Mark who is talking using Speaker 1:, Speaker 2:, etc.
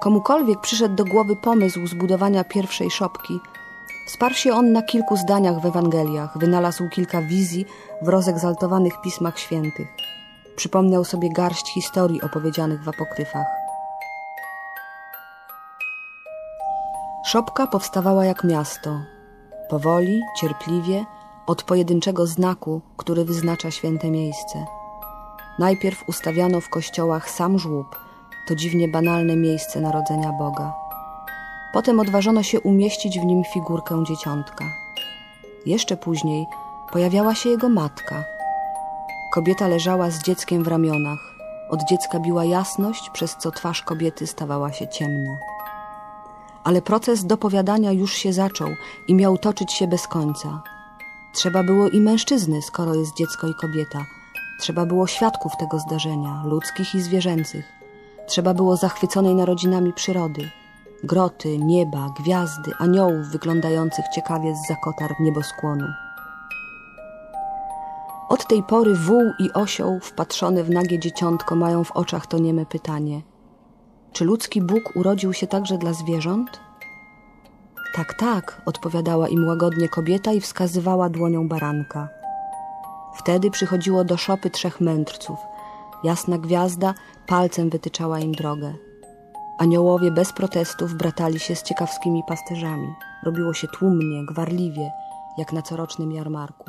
Speaker 1: Komukolwiek przyszedł do głowy pomysł zbudowania pierwszej szopki, wsparł się on na kilku zdaniach w Ewangeliach, wynalazł kilka wizji w rozegzaltowanych pismach świętych. Przypomniał sobie garść historii opowiedzianych w apokryfach. Szopka powstawała jak miasto. Powoli, cierpliwie, od pojedynczego znaku, który wyznacza święte miejsce. Najpierw ustawiano w kościołach sam żłób, to dziwnie banalne miejsce narodzenia Boga. Potem odważono się umieścić w nim figurkę dzieciątka. Jeszcze później pojawiała się jego matka. Kobieta leżała z dzieckiem w ramionach. Od dziecka biła jasność, przez co twarz kobiety stawała się ciemna. Ale proces dopowiadania już się zaczął i miał toczyć się bez końca. Trzeba było i mężczyzny, skoro jest dziecko i kobieta. Trzeba było świadków tego zdarzenia, ludzkich i zwierzęcych. Trzeba było zachwyconej narodzinami przyrody. Groty, nieba, gwiazdy, aniołów wyglądających ciekawie z zakotar nieboskłonu. Od tej pory wół i osioł wpatrzone w nagie dzieciątko mają w oczach to nieme pytanie. Czy ludzki Bóg urodził się także dla zwierząt? Tak, tak, odpowiadała im łagodnie kobieta i wskazywała dłonią baranka. Wtedy przychodziło do szopy trzech mędrców. Jasna gwiazda palcem wytyczała im drogę. Aniołowie bez protestów bratali się z ciekawskimi pasterzami. Robiło się tłumnie, gwarliwie, jak na corocznym jarmarku.